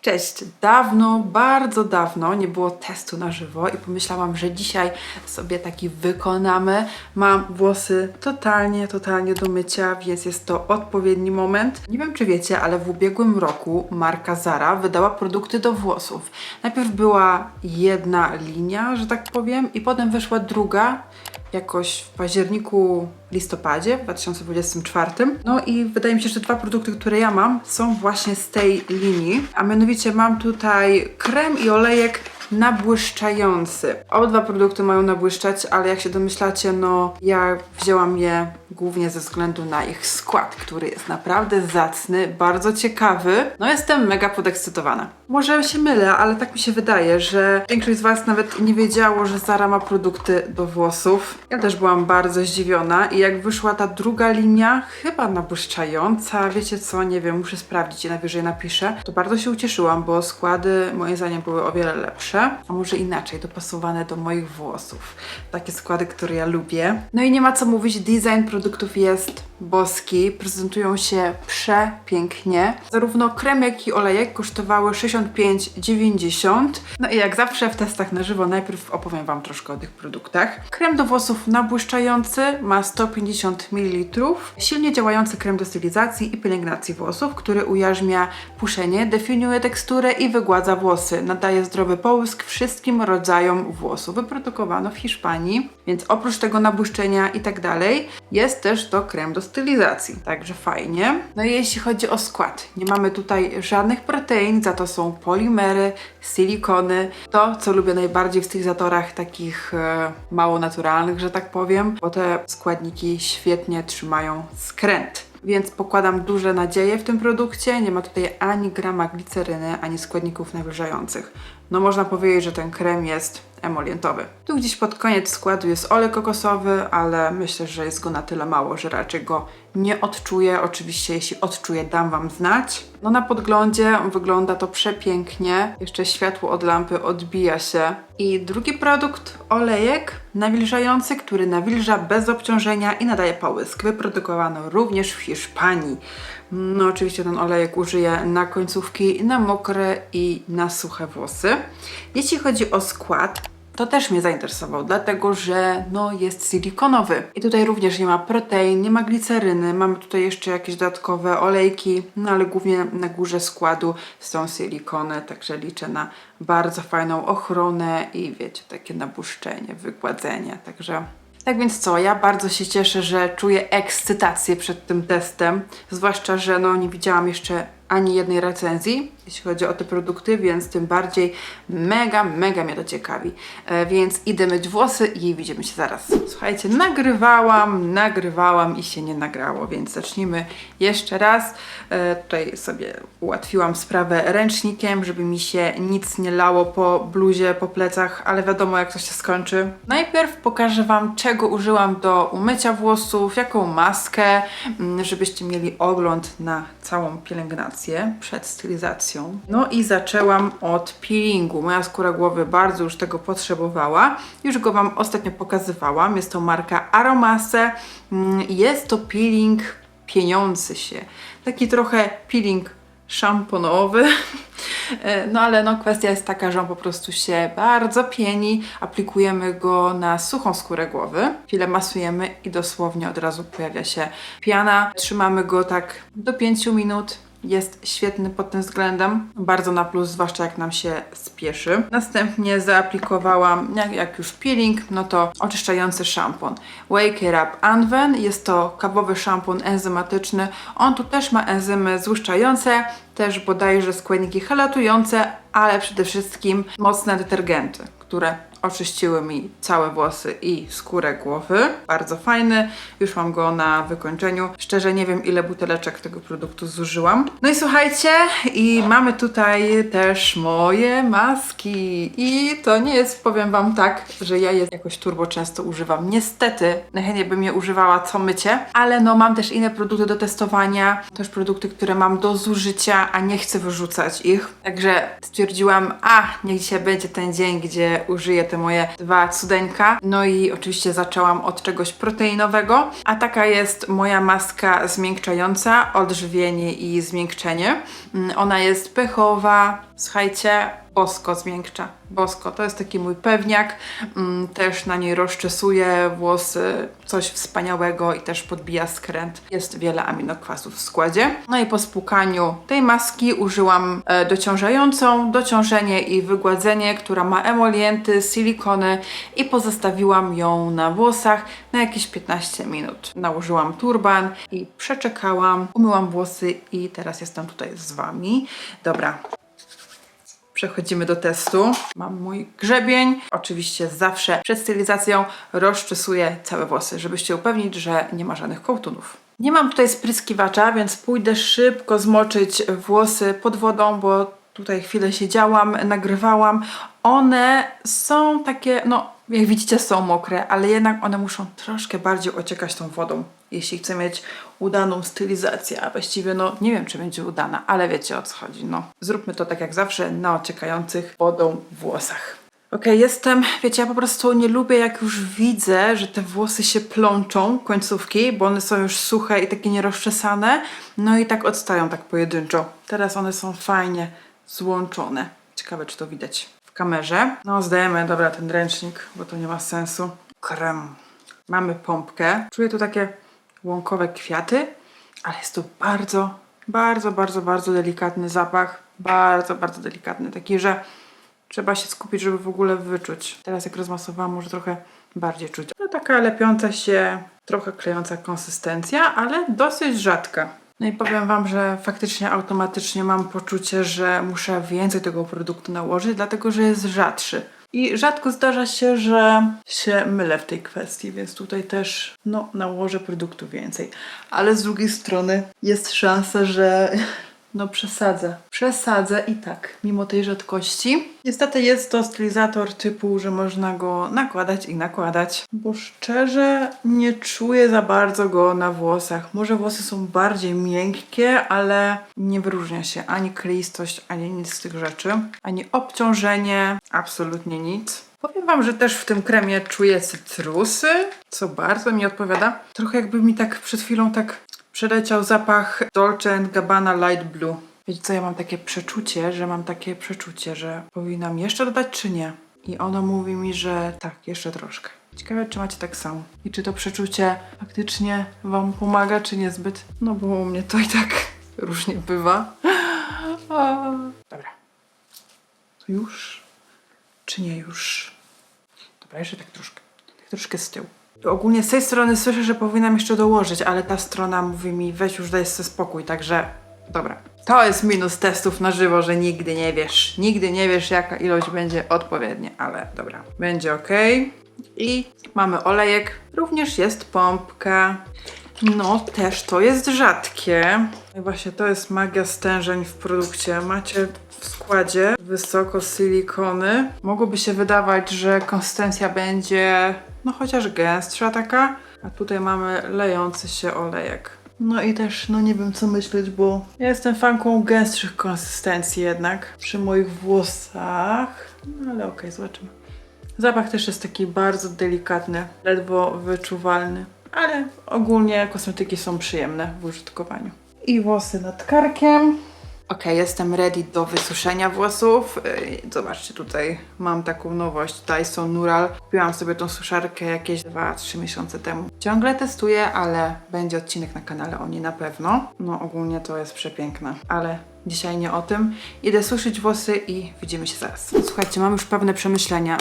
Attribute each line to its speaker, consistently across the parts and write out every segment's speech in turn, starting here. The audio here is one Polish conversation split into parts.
Speaker 1: Cześć! Dawno, bardzo dawno nie było testu na żywo i pomyślałam, że dzisiaj sobie taki wykonamy. Mam włosy totalnie, totalnie do mycia, więc jest to odpowiedni moment. Nie wiem, czy wiecie, ale w ubiegłym roku marka Zara wydała produkty do włosów. Najpierw była jedna linia, że tak powiem, i potem wyszła druga, jakoś w październiku, listopadzie w 2024. No i wydaje mi się, że dwa produkty, które ja mam, są właśnie z tej linii. A mianowicie mam tutaj krem i olejek nabłyszczający. Obydwa produkty mają nabłyszczać, ale jak się domyślacie, no ja wzięłam je głównie ze względu na ich skład, który jest naprawdę zacny, bardzo ciekawy. No jestem mega podekscytowana. Może się mylę, ale tak mi się wydaje, że większość z Was nawet nie wiedziało, że Zara ma produkty do włosów. Ja też byłam bardzo zdziwiona i jak wyszła ta druga linia, chyba nabłyszczająca, wiecie co, nie wiem, muszę sprawdzić i najwyżej napiszę, to bardzo się ucieszyłam, bo składy moim zdaniem były o wiele lepsze, a może inaczej, dopasowane do moich włosów. Takie składy, które ja lubię. No i nie ma co mówić, design produktów jest boski, prezentują się przepięknie. Zarówno krem, jak i olejek kosztowały 65,90. No i jak zawsze w testach na żywo najpierw opowiem Wam troszkę o tych produktach. Krem do włosów nabłyszczający ma 150 ml. Silnie działający krem do stylizacji i pielęgnacji włosów, który ujarzmia puszenie, definiuje teksturę i wygładza włosy. Nadaje zdrowy połysk wszystkim rodzajom włosów. Wyprodukowano w Hiszpanii, więc oprócz tego nabłyszczenia i tak dalej, jest też to krem do stylizacji. Także fajnie. No i jeśli chodzi o skład, nie mamy tutaj żadnych protein, za to są polimery, silikony. To, co lubię najbardziej w stylizatorach takich e, mało naturalnych, że tak powiem, bo te składniki świetnie trzymają skręt. Więc pokładam duże nadzieje w tym produkcie. Nie ma tutaj ani grama gliceryny, ani składników nawilżających. No można powiedzieć, że ten krem jest emolientowy. Tu gdzieś pod koniec składu jest olej kokosowy, ale myślę, że jest go na tyle mało, że raczej go nie odczuję. Oczywiście jeśli odczuję, dam Wam znać. No na podglądzie wygląda to przepięknie. Jeszcze światło od lampy odbija się. I drugi produkt, olejek nawilżający, który nawilża bez obciążenia i nadaje połysk. Wyprodukowano również w Hiszpanii. No oczywiście ten olejek użyję na końcówki, na mokre i na suche włosy. Jeśli chodzi o skład, to też mnie zainteresował, dlatego że no, jest silikonowy. I tutaj również nie ma protein, nie ma gliceryny, mamy tutaj jeszcze jakieś dodatkowe olejki, no ale głównie na górze składu są silikony, także liczę na bardzo fajną ochronę i wiecie, takie nabłuszczenie, wygładzenie, także tak więc co, ja bardzo się cieszę, że czuję ekscytację przed tym testem, zwłaszcza, że no nie widziałam jeszcze ani jednej recenzji, jeśli chodzi o te produkty, więc tym bardziej mega, mega mnie to ciekawi. E, więc idę myć włosy i widzimy się zaraz. Słuchajcie, nagrywałam, nagrywałam i się nie nagrało, więc zacznijmy jeszcze raz. E, tutaj sobie ułatwiłam sprawę ręcznikiem, żeby mi się nic nie lało po bluzie, po plecach, ale wiadomo jak to się skończy. Najpierw pokażę Wam, czego użyłam do umycia włosów, jaką maskę, mm, żebyście mieli ogląd na całą pielęgnację przed stylizacją. No i zaczęłam od peelingu. Moja skóra głowy bardzo już tego potrzebowała. Już go Wam ostatnio pokazywałam. Jest to marka Aromase. Mm, Jest to peeling pieniący się. Taki trochę peeling szamponowy. E, No ale no kwestia jest taka, że on po prostu się bardzo pieni. Aplikujemy go na suchą skórę głowy. Chwilę masujemy i dosłownie od razu pojawia się piana. Trzymamy go tak do 5 minut. Jest świetny pod tym względem, bardzo na plus, zwłaszcza jak nam się spieszy. Następnie zaaplikowałam, jak, jak już peeling, no to oczyszczający szampon. Wake Up Anwen, jest to kawowy szampon enzymatyczny. On tu też ma enzymy złuszczające, też bodajże składniki helatujące, ale przede wszystkim mocne detergenty, które oczyściły mi całe włosy i skórę głowy. Bardzo fajny, już mam go na wykończeniu. Szczerze nie wiem ile buteleczek tego produktu zużyłam. No i słuchajcie, i mamy tutaj też moje maski. I to nie jest, powiem wam tak, że ja je jakoś turbo często używam. Niestety, najchętniej bym je używała co mycie, ale no mam też inne produkty do testowania, też produkty, które mam do zużycia, a nie chcę wyrzucać ich. Także stwierdziłam, a niech dzisiaj będzie ten dzień, gdzie użyję te moje dwa cudeńka. No i oczywiście zaczęłam od czegoś proteinowego, a taka jest moja maska zmiękczająca, odżywienie i zmiękczenie. Mm, Ona jest pychowa, słuchajcie, bosko zmiękcza. Bosko, to jest taki mój pewniak. Mm, Też na niej rozczesuję włosy, coś wspaniałego i też podbija skręt. Jest wiele aminokwasów w składzie. No i po spłukaniu tej maski użyłam e, dociążającą, dociążenie i wygładzenie, która ma emolienty, silikony i pozostawiłam ją na włosach na jakieś 15 minut. Nałożyłam turban i przeczekałam, umyłam włosy i teraz jestem tutaj z Wami. Dobra, Przechodzimy do testu. Mam mój grzebień. Oczywiście zawsze przed stylizacją rozczesuję całe włosy, żeby się upewnić, że nie ma żadnych kołtunów. Nie mam tutaj spryskiwacza, więc pójdę szybko zmoczyć włosy pod wodą, bo tutaj chwilę siedziałam, nagrywałam. One są takie, no jak widzicie są mokre, ale jednak one muszą troszkę bardziej ociekać tą wodą, jeśli chcę mieć udaną stylizację, a właściwie no nie wiem czy będzie udana, ale wiecie o co chodzi, no. Zróbmy to tak jak zawsze na ociekających wodą włosach. Okej, jestem, wiecie, ja po prostu nie lubię jak już widzę, że te włosy się plączą, końcówki, bo one są już suche i takie nierozczesane, no i tak odstają tak pojedynczo. Teraz one są fajnie złączone. Ciekawe czy to widać w kamerze. No zdajemy, dobra, ten ręcznik, bo to nie ma sensu. Krem. Mamy pompkę. Czuję tu takie łąkowe kwiaty, ale jest to bardzo, bardzo, bardzo, bardzo delikatny zapach. Bardzo, bardzo delikatny. Taki, że trzeba się skupić, żeby w ogóle wyczuć. Teraz jak rozmasowałam, może trochę bardziej czuć. To taka lepiąca się, trochę klejąca konsystencja, ale dosyć rzadka. No i powiem Wam, że faktycznie automatycznie mam poczucie, że muszę więcej tego produktu nałożyć, dlatego że jest rzadszy. I rzadko zdarza się, że się mylę w tej kwestii, więc tutaj też no, nałożę produktu więcej. Ale z drugiej strony jest szansa, że no przesadzę. Przesadzę i tak, mimo tej rzadkości. Niestety jest to stylizator typu, że można go nakładać i nakładać, bo szczerze nie czuję za bardzo go na włosach. Może włosy są bardziej miękkie, ale nie wyróżnia się ani kleistość, ani nic z tych rzeczy, ani obciążenie, absolutnie nic. Powiem Wam, że też w tym kremie czuję cytrusy, co bardzo mi odpowiada. Trochę jakby mi tak przed chwilą tak przeleciał zapach Dolce Gabbana Light Blue. Wiecie co, ja mam takie przeczucie, że mam takie przeczucie, że powinnam jeszcze dodać czy nie. I ono mówi mi, że tak, jeszcze troszkę. Ciekawe, czy macie tak samo. I czy to przeczucie faktycznie Wam pomaga, czy niezbyt? No bo u mnie to i tak różnie bywa. Dobra. To już? Czy nie już? Dobra, jeszcze tak troszkę. Tak troszkę z tyłu. Ogólnie z tej strony słyszę, że powinnam jeszcze dołożyć, ale ta strona mówi mi weź już daj sobie spokój, także dobra. To jest minus testów na żywo, że nigdy nie wiesz. Nigdy nie wiesz jaka ilość będzie odpowiednia, ale dobra. Będzie ok. I mamy olejek. Również jest pompka. No, też to jest rzadkie. I właśnie to jest magia stężeń w produkcie. Macie w składzie wysoko silikony. Mogłoby się wydawać, że konsystencja będzie no chociaż gęstsza taka, a tutaj mamy lejący się olejek. No i też, no nie wiem co myśleć, bo ja jestem fanką gęstszych konsystencji jednak przy moich włosach. No ale okej, zobaczymy. Zapach też jest taki bardzo delikatny, ledwo wyczuwalny, ale ogólnie kosmetyki są przyjemne w użytkowaniu. I włosy nad karkiem. Ok, jestem ready do wysuszenia włosów. Yy, Zobaczcie, tutaj mam taką nowość Dyson Nural. Kupiłam sobie tą suszarkę jakieś 2-3 miesiące temu. Ciągle testuję, ale będzie odcinek na kanale o niej na pewno. No ogólnie to jest przepiękne, ale dzisiaj nie o tym. Idę suszyć włosy i widzimy się zaraz. Słuchajcie, mam już pewne przemyślenia,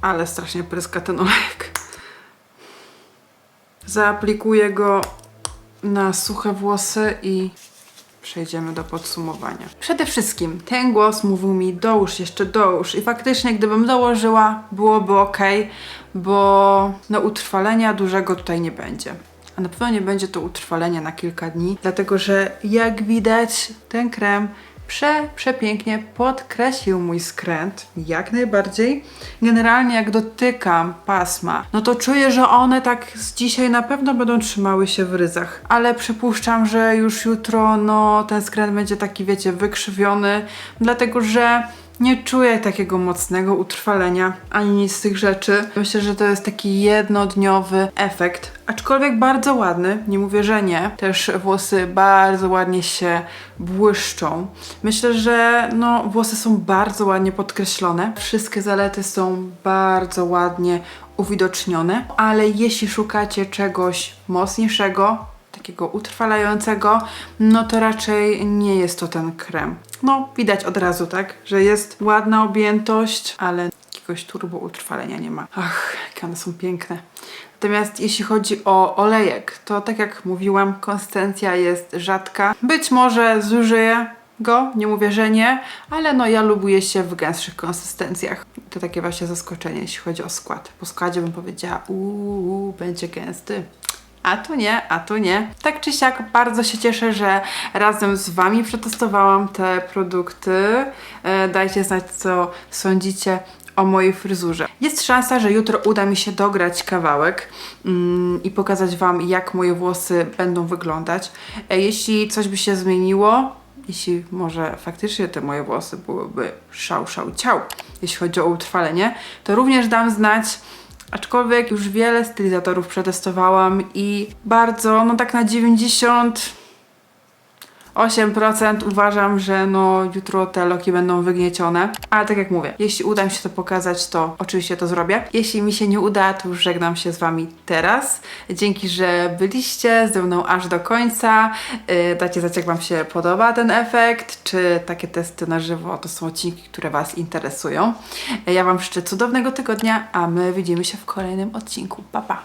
Speaker 1: ale strasznie pryska ten olejek. Zaaplikuję go na suche włosy i przejdziemy do podsumowania. Przede wszystkim ten głos mówił mi dołóż, jeszcze dołóż i faktycznie gdybym dołożyła byłoby ok, bo no utrwalenia dużego tutaj nie będzie. A na pewno nie będzie to utrwalenie na kilka dni, dlatego że jak widać ten krem prze, przepięknie podkreślił mój skręt, jak najbardziej. Generalnie jak dotykam pasma, no to czuję, że one tak z dzisiaj na pewno będą trzymały się w ryzach, ale przypuszczam, że już jutro no ten skręt będzie taki, wiecie, wykrzywiony, dlatego że Nie czuję takiego mocnego utrwalenia ani nic z tych rzeczy. Myślę, że to jest taki jednodniowy efekt, aczkolwiek bardzo ładny. Nie mówię, że nie. Też włosy bardzo ładnie się błyszczą. Myślę, że no, włosy są bardzo ładnie podkreślone. Wszystkie zalety są bardzo ładnie uwidocznione, ale jeśli szukacie czegoś mocniejszego, takiego utrwalającego, no to raczej nie jest to ten krem. No, widać od razu, tak, że jest ładna objętość, ale jakiegoś turbo utrwalenia nie ma. Ach, jakie one są piękne. Natomiast jeśli chodzi o olejek, to tak jak mówiłam, konsystencja jest rzadka. Być może zużyję go, nie mówię, że nie, ale no ja lubuję się w gęstszych konsystencjach. To takie właśnie zaskoczenie, jeśli chodzi o skład. Po składzie bym powiedziała, uuu, będzie gęsty. A tu nie, a tu nie. Tak czy siak bardzo się cieszę, że razem z Wami przetestowałam te produkty. E, dajcie znać, co sądzicie o mojej fryzurze. Jest szansa, że jutro uda mi się dograć kawałek mm, i pokazać Wam, jak moje włosy będą wyglądać. E, jeśli coś by się zmieniło, jeśli może faktycznie te moje włosy byłyby szał, szał, ciał, jeśli chodzi o utrwalenie, to również dam znać. Aczkolwiek już wiele stylizatorów przetestowałam i bardzo, no tak na 90 8% uważam, że no jutro te loki będą wygniecione. Ale tak jak mówię, jeśli uda mi się to pokazać, to oczywiście to zrobię. Jeśli mi się nie uda, to już żegnam się z Wami teraz. Dzięki, że byliście ze mną aż do końca. Yy, dajcie znać, jak Wam się podoba ten efekt, czy takie testy na żywo to są odcinki, które Was interesują. Ja Wam życzę cudownego tygodnia, a my widzimy się w kolejnym odcinku. Pa, pa!